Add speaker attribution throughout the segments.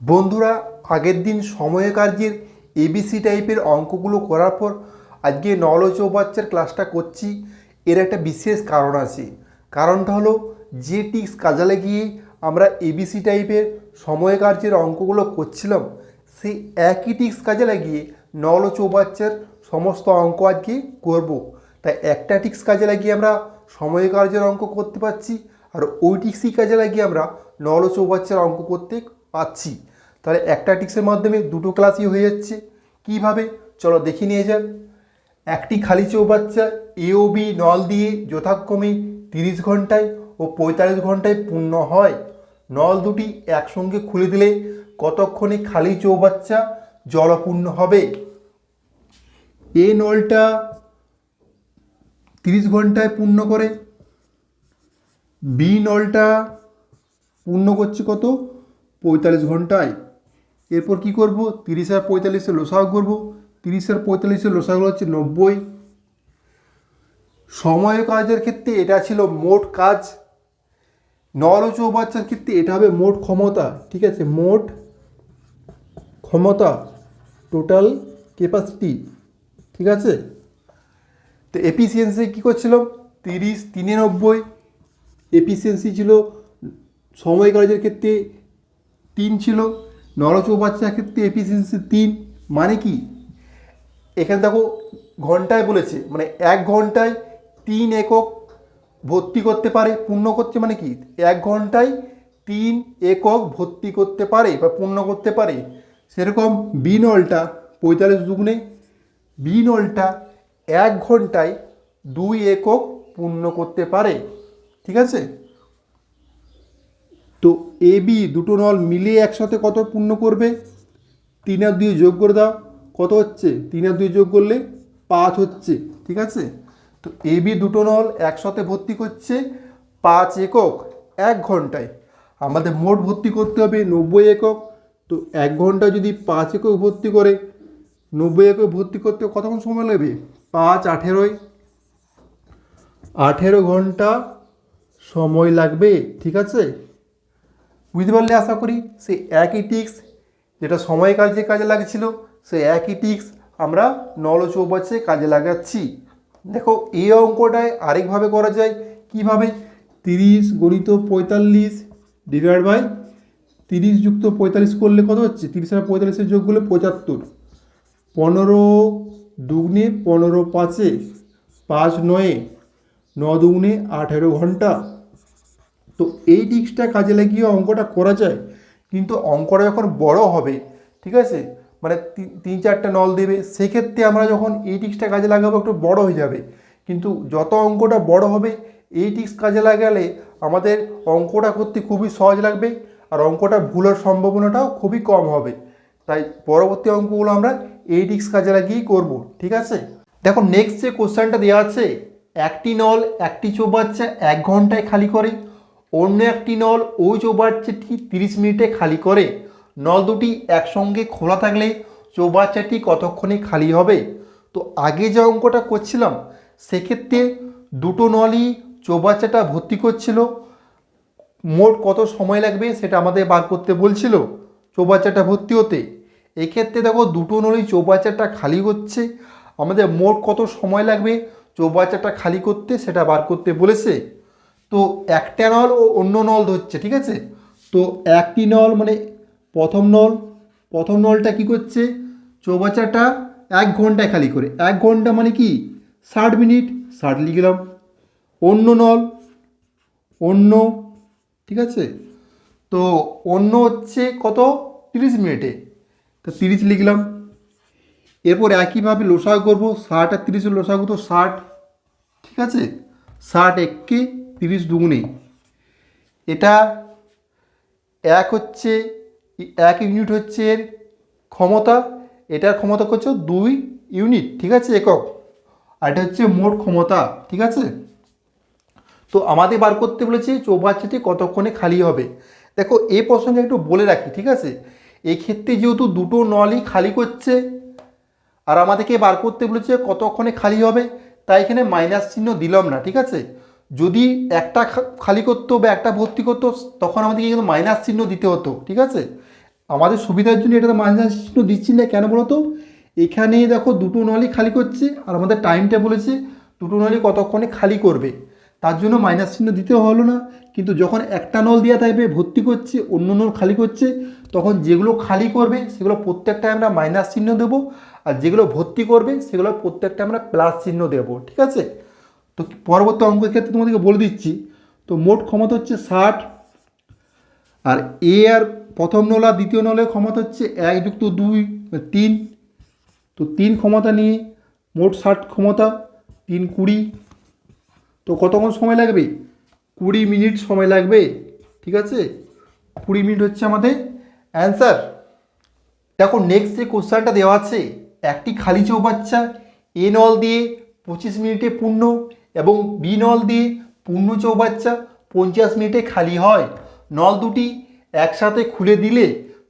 Speaker 1: বন্ধুরা, আগের দিন সময় কার্যের এবিসি টাইপের অঙ্কগুলো করার পর আজকে নলেজ ও বাচ্চার ক্লাসটা করছি। এর একটা বিশেষ কারণ আছে। কারণটা হলো, যে টিক্স কাজে লাগিয়ে আমরা এবিসি টাইপের সময় কার্যের অঙ্কগুলো করছিলাম, সেই একই টিক্স কাজে লাগিয়ে নল চৌবাচ্চার সমস্ত অঙ্ক আজকে করব। তাই একটা টিক্স কাজে লাগিয়ে আমরা সময় কার্যের অঙ্ক করতে পারছি, আর ওই টিক্সই কাজে লাগিয়ে আমরা নল চৌবাচ্চার অঙ্ক করতে পাচ্ছি তাহলে একটা টিক্সের মাধ্যমে দুটো ক্লাসই হয়ে যাচ্ছে। কীভাবে? চলো দেখে নিয়ে যান একটি খালি চৌবাচ্চা এ ও বি নল দিয়ে যথাক্রমে তিরিশ ঘন্টায় ও পঁয়তাল্লিশ ঘন্টায় পূর্ণ হয়। নল দুটি একসঙ্গে খুলে দিলে কতক্ষণে খালি চৌবাচ্চা জলপূর্ণ হবে? এ নলটা তিরিশ ঘন্টায় পূর্ণ করে বি নলটা পূর্ণ করছে কত? পঁয়তাল্লিশ ঘন্টায়। এরপর কি করব? তিরিশ আর পঁয়তাল্লিশে লোসাগ করব। তিরিশ আর পঁয়তাল্লিশে লোসাগুলো হচ্ছে নব্বই। সময় কাজের ক্ষেত্রে এটা ছিল মোট কাজ। নল ও চৌবাচ্চার ক্ষেত্রে এটা হবে মোট ক্ষমতা। ঠিক আছে, মোট ক্ষমতা টোটাল ক্যাপাসিটি ঠিক আছে? তো এফিসিয়েন্সি কী করছিলাম? তিরিশ তিনে নব্বই এফিসিয়েন্সি ছিল সময় কাজের ক্ষেত্রে তিন ছিল। নল চৌবাচ্চার ক্ষেত্রে এফিসিয়েন্সি তিন মানে কি? এখানে দেখো ঘন্টায় বলেছে মানে এক ঘন্টায় তিন একক ভর্তি করতে পারে, পূর্ণ করতে মানে কি? এক ঘন্টায় তিন একক ভর্তি করতে পারে বা পূর্ণ করতে পারে। সেরকম বি নলটা পঁয়তাল্লিশ দুগুণে বি নলটা এক ঘন্টায় দুই একক পূর্ণ করতে পারে। ঠিক আছে? তো এ বি দুটো নল মিলিয়ে একসাথে কত পূর্ণ করবে? তিন আর দুই যোগ করে দাও, কত হচ্ছে? তিন আর দুই যোগ করলে পাঁচ হচ্ছে, ঠিক আছে? তো এ বি দুটো নল একসাথে ভর্তি করছে পাঁচ একক এক ঘন্টায়। আমাদের মোট ভর্তি করতে হবে নব্বই একক। তো এক ঘণ্টা যদি পাঁচ একক ভর্তি করে, নব্বই একক ভর্তি করতে কতক্ষণ সময় লাগবে? পাঁচ আঠেরোয়। আঠেরো ঘণ্টা সময় লাগবে, ঠিক আছে? বুঝতে পারলে আশা করি সেই একই টিক্স যেটা সময় কাজে কাজে লাগছিল, সেই একই টিক্স আমরা নল চৌবাচ্চে কাজে লাগাচ্ছি। দেখো, এই অঙ্কটায় আরেকভাবে করা যায়। কীভাবে? তিরিশ গণিত পঁয়তাল্লিশ ডিভাইড বাই তিরিশ যুক্ত পঁয়তাল্লিশ করলে কত হচ্ছে? তিরিশ আর পঁয়তাল্লিশের যোগ করলে পঁচাত্তর। পনেরো দুগুণে পনেরো পাঁচে পাঁচ নয়ে ন দুগুণে আঠেরো ঘণ্টা। তো এই টিক্সটা কাজে লাগিয়ে অঙ্কটা করা যায়। কিন্তু অঙ্কটা যখন বড় হবে, ঠিক আছে? মানে তিন চারটা নল দেবে, সেক্ষেত্রে আমরা যখন এই টিক্সটা কাজে লাগাবো, একটু বড় হয়ে যাবে। কিন্তু যত অঙ্কটা বড় হবে, এই টিক্স কাজে লাগালে আমাদের অঙ্কটা করতে খুবই সহজ লাগবে আর অঙ্কটা ভুলের সম্ভাবনাটাও খুবই কম হবে। তাই পরবর্তী অঙ্কগুলো আমরা এই টিক্স কাজে লাগিয়েই করব, ঠিক আছে? দেখো নেক্সট যে কোশ্চেনটা দেওয়া আছে, একটি নল, একটি চৌবাচ্চা এক ঘন্টায় খালি করে। অন্য একটি নল ওই চৌবাচ্চাটি তিরিশ মিনিটে খালি করে। নল দুটি একসঙ্গে খোলা থাকলে চৌবাচ্চাটি কতক্ষণে খালি হবে? তো আগে যে অঙ্কটা করছিলাম, সেক্ষেত্রে দুটো নলই চৌবাচ্চাটা ভর্তি করছিল। মোট কত সময় লাগবে সেটা আমাদের বার করতে বলছিল চৌবাচ্চাটা ভর্তি হতে। এক্ষেত্রে দেখো দুটো নলই চৌবাচ্চাটা খালি হচ্ছে। আমাদের মোট কত সময় লাগবে চৌবাচ্চাটা খালি করতে সেটা বার করতে বলেছে। তো একটা নল ও অন্য নল ধরছে, ঠিক আছে? তো একটি নল মানে প্রথম নল, প্রথম নলটা কি করছে? চৌবাচাটা এক ঘন্টায় খালি করে, এক ঘণ্টা মানে কি? ষাট মিনিট, ষাট লিখলাম। অন্য নল, অন্য, ঠিক আছে? তো অন্য হচ্ছে কত? তিরিশ মিনিটে। তো তিরিশ লিখলাম। এরপর একইভাবে লোসাগ করব, ষাট আর তিরিশের লোসাগু তো ষাট, ঠিক আছে? ষাট এককে তিরিশ দুগুণে। এটা এক হচ্ছে, এক ইউনিট হচ্ছে এর ক্ষমতা। এটার ক্ষমতা করছে দুই ইউনিট, ঠিক আছে, একক। আর এটা হচ্ছে মোট ক্ষমতা, ঠিক আছে? তো আমাদের বার করতে বলেছে চৌবাচ্চাটি কতক্ষণে খালি হবে? দেখো এই প্রসঙ্গে একটু বলে রাখি, ঠিক আছে? এক্ষেত্রে যেহেতু দুটো নলই খালি করছে, আর আমাদেরকে বার করতে বলেছে কতক্ষণে খালি হবে, তাই এখানে মাইনাস চিহ্ন দিলাম না, ঠিক আছে? যদি একটা খালি করতো বা একটা ভর্তি করতো, তখন আমাদেরকে কিন্তু মাইনাস চিহ্ন দিতে হতো, ঠিক আছে? আমাদের সুবিধার জন্য এটাতে মাইনাস চিহ্ন দিচ্ছি না, কেন বলো তো এখানে দেখো দুটো নলই খালি করছে, আর আমাদের টাইমটা বলেছে দুটো নলই কতক্ষণে খালি করবে। তার জন্য মাইনাস চিহ্ন দিতে হলো না, কিন্তু যখন একটা নল দেওয়া থাকবে, ভর্তি করছে, অন্য নল খালি করছে, তখন যেগুলো খালি করবে, সেগুলো প্রত্যেকটায় আমরা মাইনাস চিহ্ন দেবো, আর যেগুলো ভর্তি করবে, সেগুলো প্রত্যেকটা আমরা প্লাস চিহ্ন দেবো, ঠিক আছে? তো পরবর্তী অঙ্কের ক্ষেত্রে তোমাদেরকে বলে দিচ্ছি, তো মোট ক্ষমতা হচ্ছে ষাট, আর এ আর প্রথম নল আর দ্বিতীয় নলের ক্ষমতা হচ্ছে এক যুক্ত দুই মানে তিন। তো তিন ক্ষমতা নিয়ে মোট ষাট ক্ষমতা, তিন কুড়ি। তো কতক্ষণ সময় লাগবে? কুড়ি মিনিট সময় লাগবে, ঠিক আছে? কুড়ি মিনিট হচ্ছে আমাদের অ্যান্সার। দেখো নেক্সট যে কোশ্চেনটা দেওয়া আছে, একটি খালি চৌবাচ্চা, এ নল দিয়ে পঁচিশ মিনিটে পূর্ণ এবং বি নল দিয়ে পূর্ণ চৌবাচ্চা পঞ্চাশ মিনিটে খালি হয়। নল দুটি একসাথে খুলে দিলে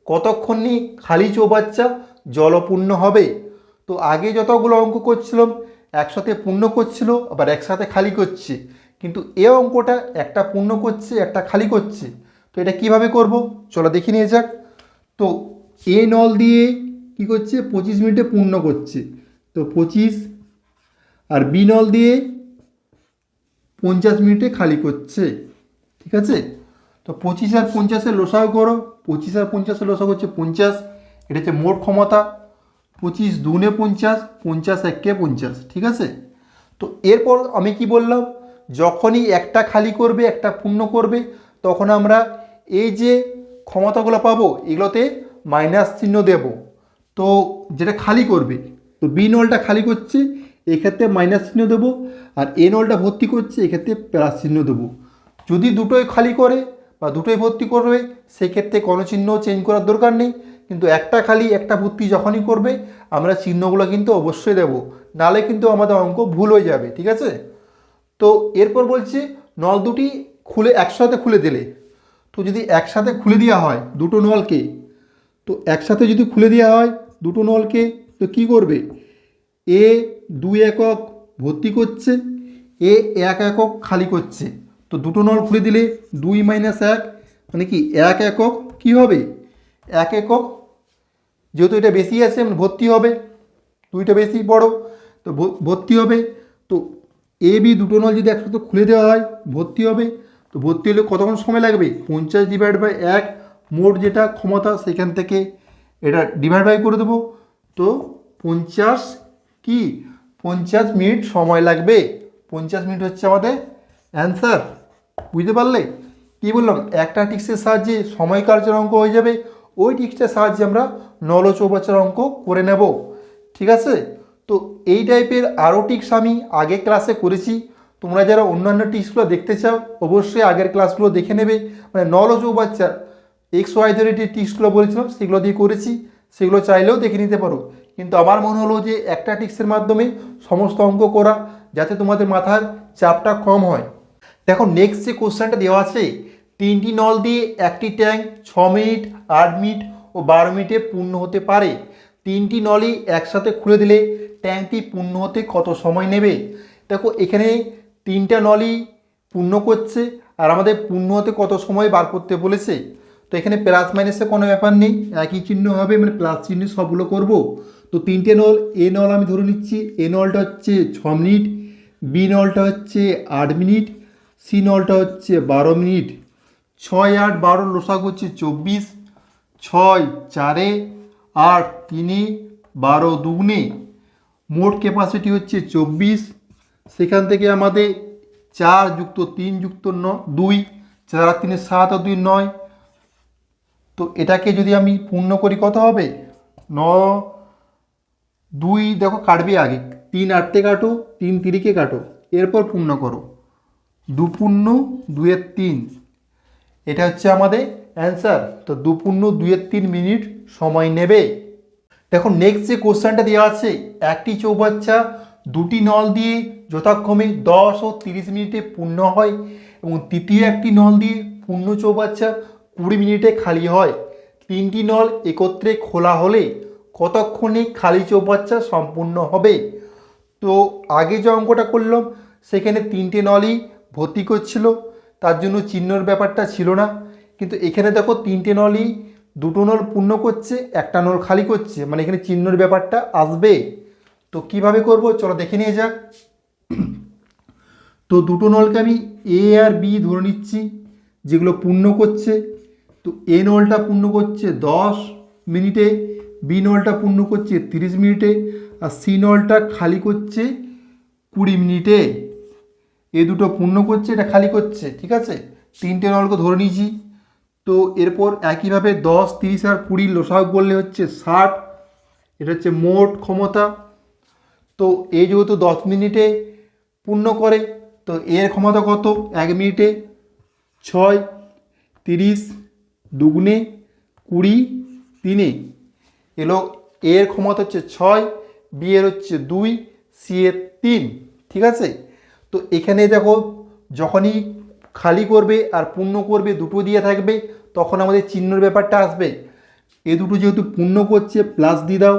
Speaker 1: কতক্ষণে খালি চৌবাচ্চা জলপূর্ণ হবে? তো আগে যতগুলো অঙ্ক করছিলাম, একসাথে পূর্ণ করছিল, আবার একসাথে খালি করছে। কিন্তু এ অঙ্কটা একটা পূর্ণ করছে, একটা খালি করছে। তো এটা কীভাবে করব? চলো দেখে নিয়ে যাক। তো এ নল দিয়ে কি করছে? পঁচিশ মিনিটে পূর্ণ করছে। তো পঁচিশ আর বি নল দিয়ে পঞ্চাশ মিনিটে খালি করছে, ঠিক আছে? তো পঁচিশ আর পঞ্চাশের লোসাও করো, পঁচিশ আর পঞ্চাশের লোসা হচ্ছে পঞ্চাশ, এটা হচ্ছে মোট ক্ষমতা, পঁচিশ দুনে পঞ্চাশ পঞ্চাশ একে পঞ্চাশ, ঠিক আছে? তো এরপর আমি কি বললাম, যখনই একটা খালি করবে, একটা পূর্ণ করবে, তখন আমরা এই যে ক্ষমতাগুলো পাবো, এগুলোতে মাইনাস চিহ্ন দেব। তো যেটা খালি করবে, তো বি নলটা খালি করছে এক্ষেত্রে মাইনাস চিহ্ন দেবো আর এ নলটা ভর্তি করছে, এক্ষেত্রে প্লাস চিহ্ন দেবো। যদি দুটোই খালি করে বা দুটোই ভর্তি করবে, সেক্ষেত্রে কোনো চিহ্ন চেঞ্জ করার দরকার নেই। কিন্তু একটা খালি, একটা ভর্তি যখনই করবে, আমরা চিহ্নগুলো কিন্তু অবশ্যই দেবো। নালে কিন্তু আমাদের অঙ্ক ভুল হয়ে যাবে, ঠিক আছে? তো এরপর বলছি, নল দুটি খুলে একসাথে খুলে দিলে। তো যদি একসাথে খুলে দেওয়া হয়, দুটো নলকে, তো একসাথে যদি খুলে দেওয়া হয়, দুটো নলকে, তো কি করবে? এ দুই একক ভর্তি করছে এ এক একক খালি করছে। তো দুটো নল খুলে দিলে দুই মাইনাস এক মানে কি এক একক কি হবে? এক একক, যেহেতু এটা বেশি আছে মানে ভর্তি হবে, দুইটা বেশি বড়, তো ভর্তি হবে। তো এ বি দুটো নল যদি একসাথে খুলে দেওয়া হয়, ভর্তি হবে। তো ভর্তি হলে কতক্ষণ সময় লাগবে? পঞ্চাশ ডিভাইড বাই এক, মোট যেটা ক্ষমতা সেখান থেকে এটা ডিভাইড বাই করে দেবো। তো পঞ্চাশ কি? পঞ্চাশ মিনিট সময় লাগবে। পঞ্চাশ মিনিট হচ্ছে আমাদের অ্যান্সার বুঝতে পারলে? কী বললাম? একটা টিক্সের সাহায্যে সময় কার্যের অঙ্ক হয়ে যাবে। ওই টিক্সটার সাহায্যে আমরা নল চৌবাচ্চার অঙ্ক করে নেব। ঠিক আছে? তো এই টাইপের আরও টিক্স আমি আগে ক্লাসে করেছি। তোমরা যারা অন্যান্য টিক্সগুলো দেখতে চাও, অবশ্যই আগের ক্লাসগুলো দেখে নেবে। মানে নল চৌবাচ্চার এক্স ওয়াই ধরে যে টিক্সগুলো বলেছিলাম, সেগুলো দিয়ে করেছি। সেগুলো চাইলেও দেখে নিতে পারো। কিন্তু আমার মনে হলো যে একটা টিক্সের মাধ্যমে সমস্ত অঙ্ক করা যাতে তোমাদের মাথার চাপটা কম হয়। দেখো নেক্সট যে কোশ্চেনটা দেওয়া আছে, তিনটি নল দিয়ে একটি ট্যাঙ্ক ছ মিনিট, আট মিনিট ও বারো মিনিটে পূর্ণ হতে পারে। তিনটি নলই একসাথে খুলে দিলে ট্যাঙ্কটি পূর্ণ হতে কত সময় নেবে? দেখো এখানে তিনটা নলই পূর্ণ করছে আর আমাদের পূর্ণ হতে কত সময় বার করতে বলেছে। তো এখানে প্লাস মাইনাসে কোনো ব্যাপার নেই, একই চিহ্ন হবে মানে প্লাস চিহ্ন সবগুলো করব। তো তিনটে নল, এ নল আমি ধরে নিচ্ছি। এ নলটা হচ্ছে ছ মিনিট, বি নলটা হচ্ছে আট মিনিট, সি নলটা হচ্ছে বারো মিনিট। ছয়, আট, বারো লোসাগ হচ্ছে চব্বিশ। ছয়, চারে, আট, তিনে, বারো দুগুণে। মোট ক্যাপাসিটি হচ্ছে চব্বিশ। সেখান থেকে আমাদের চার যুক্ত তিন যুক্ত ন, দুই, চার আর তিনে সাত আর দুই নয়। তো এটাকে যদি আমি পূর্ণ করি কত হবে? ন দুই, দেখো কাটবে আগে, তিন আটতে কাটো, তিন তিরিকে কাটো, এরপর পূর্ণ করো। দু পূর্ণ দুয়ের তিন। এটা হচ্ছে আমাদের অ্যান্সার তো দু পূর্ণ দুয়ের তিন মিনিট সময় নেবে। দেখো নেক্সট যে কোশ্চেনটা দেওয়া আছে, একটি চৌবাচ্চা, দুটি নল দিয়ে যথাক্রমে দশ ও তিরিশ মিনিটে পূর্ণ হয় এবং তৃতীয় একটি নল দিয়ে পূর্ণ চৌবাচ্চা কুড়ি মিনিটে খালি হয়। তিনটি নল একত্রে খোলা হলে কতক্ষণে খালি চৌবাচ্চা সম্পূর্ণ হবে? তো আগে যে অঙ্কটা করলাম, সেখানে তিনটে নলই ভর্তি করছিল। তার জন্য চিহ্নর ব্যাপারটা ছিল না। কিন্তু এখানে দেখো তিনটে নলই, দুটো নল পূর্ণ করছে, একটা নল খালি করছে। মানে এখানে চিহ্নর ব্যাপারটা আসবে। তো কীভাবে করব? চলো দেখে নিয়ে যাক। তো দুটো নলকে আমি এ আর বি ধরে নিচ্ছি, যেগুলো পূর্ণ করছে। তো এ নলটা পূর্ণ করছে দশ মিনিটে। বি নলটা পূর্ণ করছে তিরিশ মিনিটে আর সি নলটা খালি করছে কুড়ি মিনিটে। এ দুটো পূর্ণ করছে, এটা খালি করছে, ঠিক আছে? তিনটে নলকে ধরে নিয়েছি। তো এরপর একইভাবে দশ, তিরিশ আর কুড়ি লোসাগ করলে হচ্ছে ষাট। এটা হচ্ছে মোট ক্ষমতা। তো এই যেহেতু দশ মিনিটে পূর্ণ করে, তো এর ক্ষমতা কত? এক মিনিটে ছয়, তিরিশ, দুগুণে কুড়ি, তিনে। এলো এর ক্ষমতা হচ্ছে ছয়, বি এর হচ্ছে দুই, সি এর তিন, ঠিক আছে? তো এখানে দেখো যখনই খালি করবে আর পূর্ণ করবে দুটো দিয়ে থাকবে, তখন আমাদের চিহ্নর ব্যাপারটা আসবে। এ দুটো যেহেতু পূর্ণ করছে প্লাস দিয়ে দাও।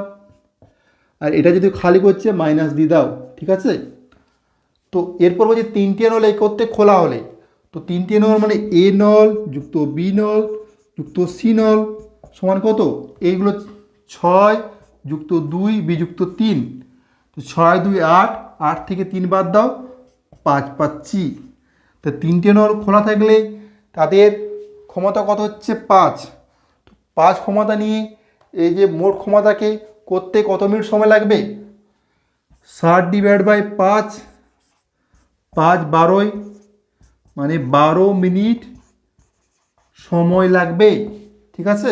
Speaker 1: আর এটা যদি খালি করছে মাইনাস দিয়ে দাও, ঠিক আছে? তো এরপর বলছে তিনটে নল এই করতে খোলা হলে। তো তিনটে নল মানে এ নল যুক্ত বি নল যুক্ত সি নল সমান কত? এইগুলো ছয় যুক্ত দুই বিযুক্ত তিন। তো ছয়, দুই, আট আট থেকে তিন বাদ দাও, পাঁচ পাচ্ছি। তো তিনটে নল খোলা থাকলে তাদের ক্ষমতা কত হচ্ছে? পাঁচ। তো পাঁচ ক্ষমতা নিয়ে এই যে মোট ক্ষমতাকে করতে কত মিনিট সময় লাগবে? ষাট ডিভাইড বাই পাঁচ পাঁচ বারোই মানে বারো মিনিট সময় লাগবে। ঠিক আছে?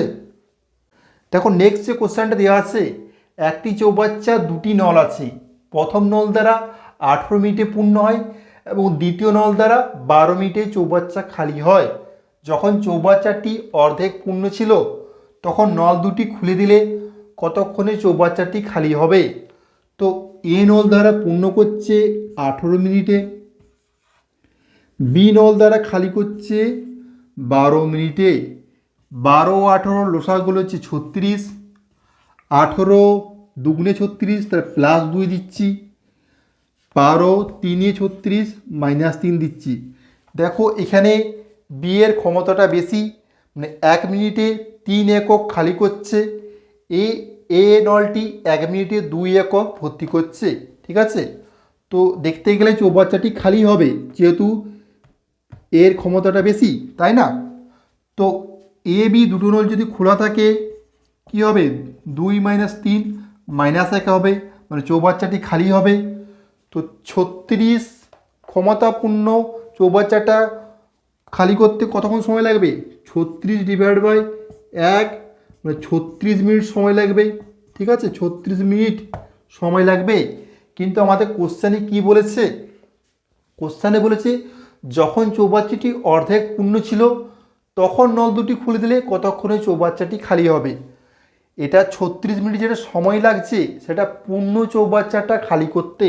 Speaker 1: দেখো নেক্সট যে কোশ্চেনটা দেওয়া আছে, একটি চৌবাচ্চা, দুটি নল আছে। প্রথম নল দ্বারা আঠেরো মিনিটে পূর্ণ হয় এবং দ্বিতীয় নল দ্বারা বারো মিনিটে চৌবাচ্চা খালি হয়। যখন চৌবাচ্চাটি অর্ধেক পূর্ণ ছিল, তখন নল দুটি খুলে দিলে কতক্ষণে চৌবাচ্চাটি খালি হবে? তো এ নল দ্বারা পূর্ণ করছে আঠেরো মিনিটে, বি নল দ্বারা খালি করছে বারো মিনিটে। বারো, আঠেরো লোসাগুলো হচ্ছে ছত্রিশ, আঠেরো দুগুণে ছত্রিশ তার প্লাস দুই দিচ্ছি, বারো তিনে ছত্রিশ মাইনাস তিন দিচ্ছি। দেখো এখানে বিয়ের ক্ষমতাটা বেশি মানে এক মিনিটে তিন একক খালি করছে, এ এ নলটি এক মিনিটে দুই একক ভর্তি করছে, ঠিক আছে? তো দেখতে গেলে চৌবাচ্চাটি খালি হবে, যেহেতু এর ক্ষমতাটা বেশি, তাই না? তো এ বি দুটো নল যদি খোলা থাকে, কি হবে? দুই মাইনাস তিন মাইনাস এক হবে মানে চৌবাচ্চাটি খালি হবে। তো ছত্রিশ ক্ষমতাপূর্ণ চৌবাচ্চাটা খালি করতে কতক্ষণ সময় লাগবে? ছত্রিশ ডিভাইড বাই এক মানে ছত্রিশ মিনিট সময় লাগবে। ঠিক আছে? ছত্রিশ মিনিট সময় লাগবে। কিন্তু আমাদের কোশ্চেনে কি বলেছে? কোশ্চানে বলেছে, যখন চৌবাচ্চাটি অর্ধেক পূর্ণ ছিল তখন নল দুটি খুলে দিলে কতক্ষণে চৌবাচ্চাটি খালি হবে? এটা ছত্রিশ মিনিট যেটা সময় লাগছে, সেটা পূর্ণ চৌবাচ্চাটা খালি করতে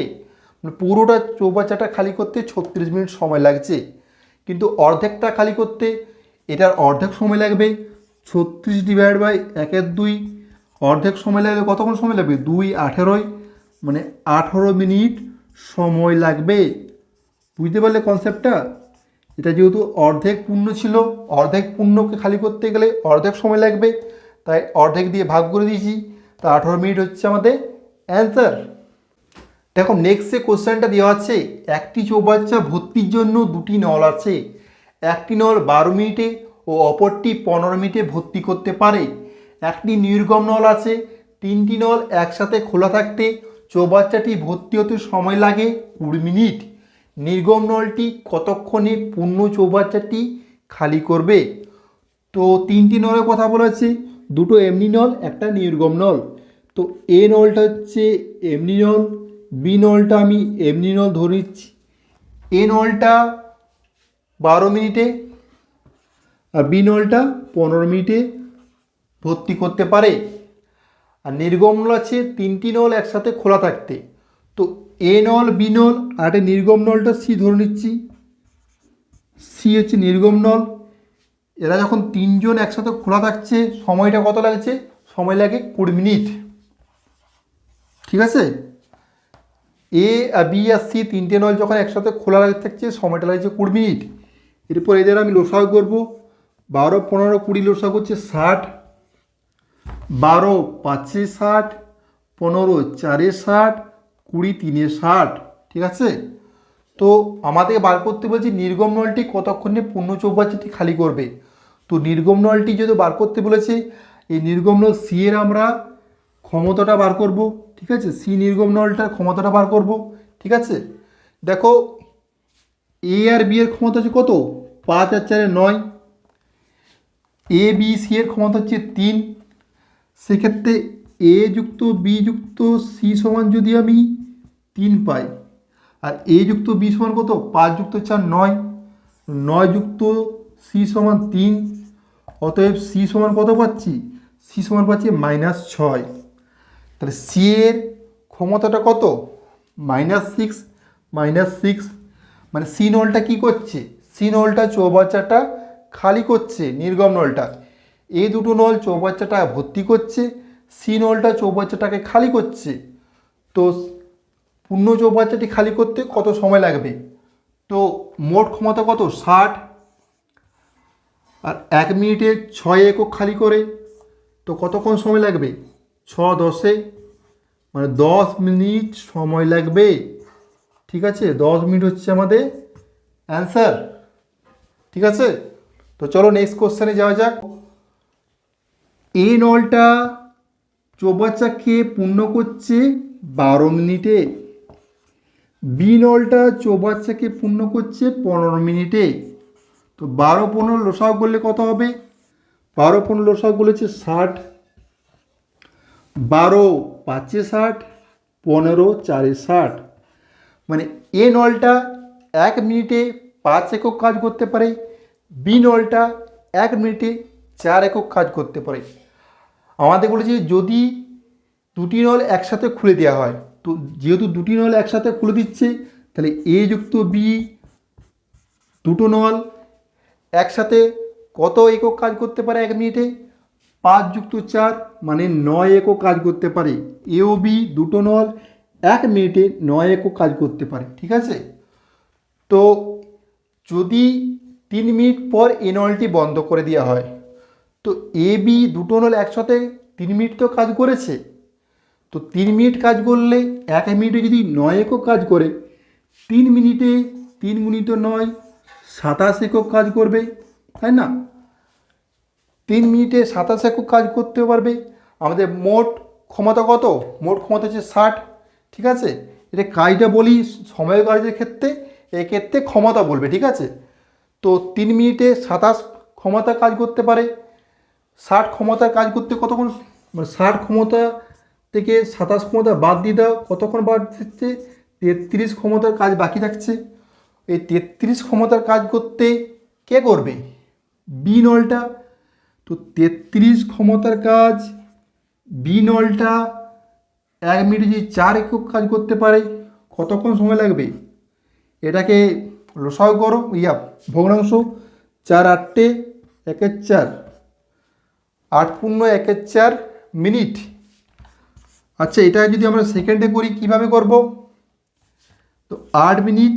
Speaker 1: মানে পুরোটা চৌবাচ্চাটা খালি করতে ছত্রিশ মিনিট সময় লাগছে। কিন্তু অর্ধেকটা খালি করতে, এটার অর্ধেক সময় লাগবে ছত্রিশ ডিভাইড বাই একের দুই। অর্ধেক সময় লাগবে কতক্ষণ সময় লাগবে? দুই আঠেরোই মানে আঠেরো মিনিট সময় লাগবে। বুঝতে পারলে কনসেপ্টটা এটা যেহেতু অর্ধেক পূর্ণ ছিল, অর্ধেক পূর্ণকে খালি করতে গেলে অর্ধেক সময় লাগবে। তাই অর্ধেক দিয়ে ভাগ করে দিয়েছি। তা আঠেরো মিনিট হচ্ছে আমাদের অ্যান্সার দেখো নেক্সট যে কোশ্চেনটা দেওয়া আছে, একটি চৌবাচ্চা ভর্তির জন্য দুটি নল আছে। একটি নল বারো মিনিটে ও অপরটি পনেরো মিনিটে ভর্তি করতে পারে। একটি নির্গম নল আছে, তিনটি নল একসাথে খোলা থাকতে চৌবাচ্চাটি ভর্তি হতে সময় লাগে কুড়ি মিনিট। নির্গম নলটি কতক্ষণে পূর্ণ চৌবাচ্চাটি খালি করবে? তো তিনটি নলের কথা বলেছে দুটো এমনি নল, একটা নির্গম নল। তো এ নলটা হচ্ছে এমনি নল, বি নলটা আমি এমনি নল ধরে নিচ্ছি। এ নলটা বারো মিনিটে আর বি নলটা পনেরো মিনিটে ভর্তি করতে পারে। আর নির্গম নল আছে তিনটি নল একসাথে খোলা থাকতে। তো এ নল বি নল, আর একটা নির্গম নলটা সি ধরে নিচ্ছি। সি হচ্ছে নির্গম নল। এরা যখন তিনজন একসাথে খোলা থাকছে, সময়টা কত লাগছে? সময় লাগে কুড়ি মিনিট। ঠিক আছে? এ আর বি আর সি তিনটে নল যখন একসাথে খোলা থাকছে, সময়টা লাগছে কুড়ি মিনিট। এরপর এদের আমি লোসাগু করব। বারো, পনেরো, কুড়ি লোসাগু হচ্ছে ষাট। বারো, পাঁচে ষাট। পনেরো, চারে ষাট। কুড়ি, তিনে ষাট, ঠিক আছে? তো আমাদের বার করতে বলছি নির্গম নলটি কতক্ষণে পূর্ণ চৌবাচ্চাটি খালি করবে? তো নির্গম নলটি যদি বার করতে বলেছে, এই নির্গম নল সি এর আমরা ক্ষমতাটা বার করব, ঠিক আছে? সি নির্গম নলটার ক্ষমতাটা বার করব, ঠিক আছে? দেখো এ আর বি এর ক্ষমতা হচ্ছে কত? পাঁচ আর চারে নয়। এ বি সি এর ক্ষমতা হচ্ছে তিন। সেক্ষেত্রে এ যুক্ত বি যুক্ত সি সমান যদি আমি তিন পাই। আর এ যুক্ত বি সমান কত? পাঁচ যুক্ত চার নয়। নয় যুক্ত সি সমান তিন। অতএব সি সমান কত পাচ্ছি? সি সমান পাচ্ছি মাইনাস ছয়। তাহলে সি এর ক্ষমতাটা কত? Minus six minus six. মানে সি নলটা কী করছে? সি নলটা চৌবাচ্চাটা খালি করছে, নির্গম নলটা। এই দুটো নল চৌবাচ্চাটা ভর্তি করছে, সি নলটা চৌবাচ্চাটাকে খালি করছে। তো পূর্ণ চৌবাচ্চাটি খালি করতে কত সময় লাগবে? তো মোট ক্ষমতা কত? ষাট। আর এক মিনিটে ছয় একক খালি করে, তো কতক্ষণ সময় লাগবে? ছ দশে। মানে দশ মিনিট সময় লাগবে। ঠিক আছে? দশ মিনিট হচ্ছে আমাদের অ্যান্সার। ঠিক আছে? তো চলো নেক্সট কোশ্চেনে যাওয়া যাক। এই নলটা চৌবাচ্চাকে পূর্ণ করছে বারো মিনিটে। বি নলটা চৌবাচ্চাকে পূর্ণ করছে পনেরো মিনিটে। তো বারো পনেরো লোসাও করলে কত হবে? বারো পনেরো লোসাও বলেছে ষাট। বারো পাঁচে ষাট, পনেরো চারে ষাট। মানে এ নলটা এক মিনিটে পাঁচ একক কাজ করতে পারে, বি নলটা এক মিনিটে চার একক কাজ করতে পারে। আমাদের বলেছে যদি দুটি নল একসাথে খুলে দেওয়া হয় তো যেহেতু দুটি নল একসাথে খুলে দিচ্ছে, তাহলে এ যুক্ত বি দুটো নল একসাথে কত একক কাজ করতে পারে এক মিনিটে? পাঁচ যুক্ত চার মানে নয় একক কাজ করতে পারে। এ ও বি দুটো নল এক মিনিটে নয় একক কাজ করতে পারে, ঠিক আছে? তো যদি তিন মিনিট পর এ নলটি বন্ধ করে দেওয়া হয়, তো এ বি দুটো নল একসাথে তিন মিনিট তো কাজ করেছে তো তিন মিনিট কাজ করলে, এক মিনিটে যদি নয় একক কাজ করে, তিন মিনিটে তিন গুণিত নয়, সাতাশ একক কাজ করবে, তাই না? তিন মিনিটে সাতাশ একক কাজ করতে পারবে। আমাদের মোট ক্ষমতা কত? মোট ক্ষমতা হচ্ছে ষাট, ঠিক আছে? এটা কাজটা বলি সময় কাজের ক্ষেত্রে, এক্ষেত্রে ক্ষমতা বলবে, ঠিক আছে? তো তিন মিনিটে সাতাশ ক্ষমতা কাজ করতে পারে। ষাট ক্ষমতার কাজ করতে কতক্ষণ? মানে ষাট ক্ষমতা থেকে সাতাশ ক্ষমতা বাদ দিয়ে দাও, কতক্ষণ বাদ দিচ্ছে? তেত্রিশ ক্ষমতার কাজ বাকি থাকছে। এই তেত্রিশ ক্ষমতার কাজ করতে কে করবে? বি নলটা তো তেত্রিশ ক্ষমতার কাজ বি নলটা এক মিনিটে যদি চার একক কাজ করতে পারে, কতক্ষণ সময় লাগবে? এটাকে লসাও করো, ইয়া, ভগ্নাংশ চার আটটে একের চার, আট পূর্ণ একের চার মিনিট। আচ্ছা এটা যদি আমরা সেকেন্ডে করি, কীভাবে করব? তো আট মিনিট,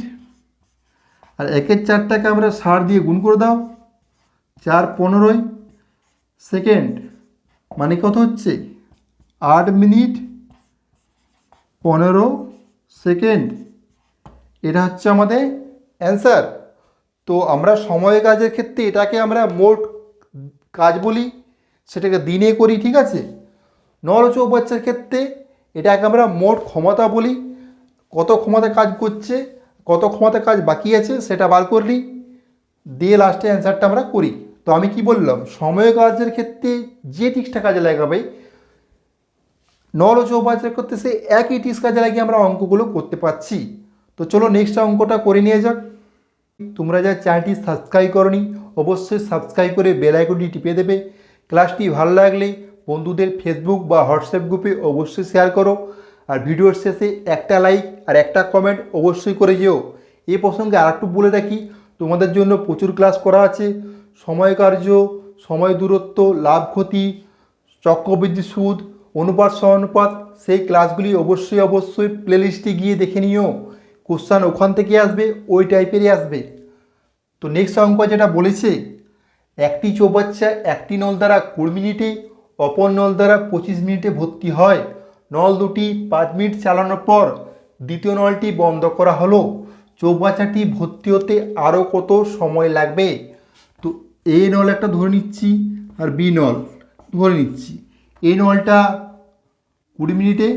Speaker 1: আর একের চারটাকে আমরা ষাট দিয়ে গুণ করে দাও, চার পনেরোই সেকেন্ড মানে কত হচ্ছে? আট মিনিট, পনেরো। সেকেন্ড এটা হচ্ছে আমাদের অ্যান্সার তো আমরা সময় কাজের ক্ষেত্রে এটাকে আমরা মোট কাজ বলি, সেটাকে দিনে করি, ঠিক আছে? নল চৌবাচ্চার ক্ষেত্রে এটাকে আমরা মোট ক্ষমতা বলি। কত ক্ষমতা কাজ করছে, কত ক্ষমতা কাজ বাকি আছে সেটা বার করলি। দিয়ে লাস্টে অ্যান্সারটা আমরা করি। তো আমি কি বললাম? সময় কাজের ক্ষেত্রে যে টিক্সটা কাজে লাগাবে, নল ও চৌবাচ্চার ক্ষেত্রে সে একই টিক্স কাজে লাগিয়ে আমরা অঙ্কগুলো করতে পারছি। তো চলো নেক্সট অঙ্কটা করে নিয়ে যাক। তোমরা যা চ্যানেলটি সাবস্ক্রাইব করনি, অবশ্যই সাবস্ক্রাইব করে বেল আইকনটি টিপে দেবে। ক্লাসটি ভালো লাগলে বন্ধুদের ফেসবুক বা হোয়াটসঅ্যাপ গ্রুপে অবশ্যই শেয়ার করো। আর ভিডিওর শেষে একটা লাইক আর একটা কমেন্ট অবশ্যই করে যেও। এ প্রসঙ্গে আর একটু বলে রাখি, তোমাদের জন্য প্রচুর ক্লাস করা আছে। সময় কার্য, সময় দূরত্ব, লাভ ক্ষতি, চক্রবৃদ্ধি সুদ, অনুপাত, সমানুপাত, সেই ক্লাসগুলি অবশ্যই অবশ্যই প্লেলিস্টে গিয়ে দেখে নিও। কোশ্চান ওখান থেকে আসবে, ওই টাইপেরই আসবে। তো নেক্সট অঙ্ক যেটা বলেছে, একটি চৌবাচ্চা, একটি নল দ্বারা কুড়ি মিনিটে অপর নল দ্বারা পঁচিশ মিনিটে ভর্তি হয়। নল দুটি পাঁচ মিনিট চালানোর পর দ্বিতীয় নলটি বন্ধ করা হলো। চৌবাচ্চাটি ভর্তি হতে আরও কত সময় লাগবে? তো এ নল একটা ধরে নিচ্ছি আর বি নল ধরে নিচ্ছি। এ নলটা কুড়ি মিনিটে,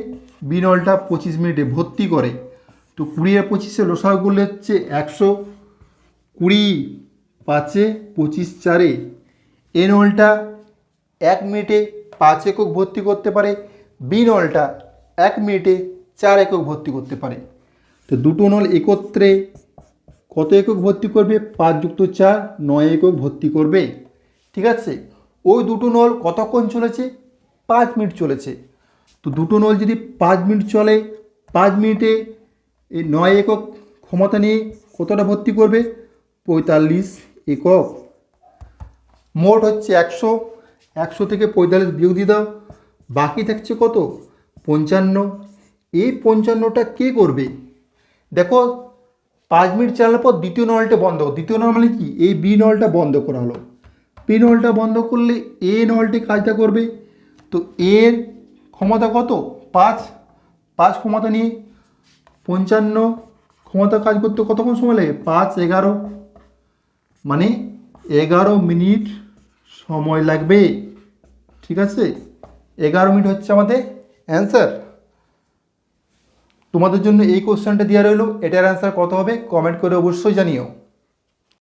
Speaker 1: বি নলটা পঁচিশ মিনিটে ভর্তি করে। তো কুড়ি আর পঁচিশে লোসাগু করলে হচ্ছে একশো কুড়ি পাঁচে পঁচিশ চারে। এ নলটা এক মিনিটে পাঁচ একক ভর্তি করতে পারে। বি নলটা এক মিনিটে চার একক ভর্তি করতে পারে। তো দুটো নল একত্রে কত একক ভর্তি করবে? পাঁচ যুক্ত চার, নয় একক ভর্তি করবে। ঠিক আছে? ওই দুটো নল কতক্ষণ চলেছে? পাঁচ মিনিট চলেছে। তো দুটো নল যদি পাঁচ মিনিট চলে, পাঁচ মিনিটে এই নয় একক ক্ষমতা নিয়ে কতটা ভর্তি করবে? পঁয়তাল্লিশ একক। মোট হচ্ছে একশো একশো থেকে পঁয়তাল্লিশ বিয়োগ দিয়ে দাও। বাকি থাকছে কত? পঞ্চান্ন। এই পঞ্চান্নটা কে করবে? দেখো, পাঁচ মিনিট চালানোর পর দ্বিতীয় নলটা বন্ধ। দ্বিতীয় নল মানে কি? এই বি নলটা বন্ধ করা হলো। বি নলটা বন্ধ করলে এ নলটি কাজটা করবে। তো এর ক্ষমতা কত? পাঁচ। পাঁচ ক্ষমতা নিয়ে পঞ্চান্ন ক্ষমতা কাজ করতে কতক্ষণ সময় লাগে? পাঁচ, এগারো। মানে এগারো মিনিট সময় লাগবে। ঠিক আছে? এগারো মিনিট হচ্ছে আমাদের অ্যান্সার তোমাদের জন্য এই কোশ্চেনটা দেওয়া রইল। এটার অ্যান্সার কত হবে? কমেন্ট করে অবশ্যই জানিও।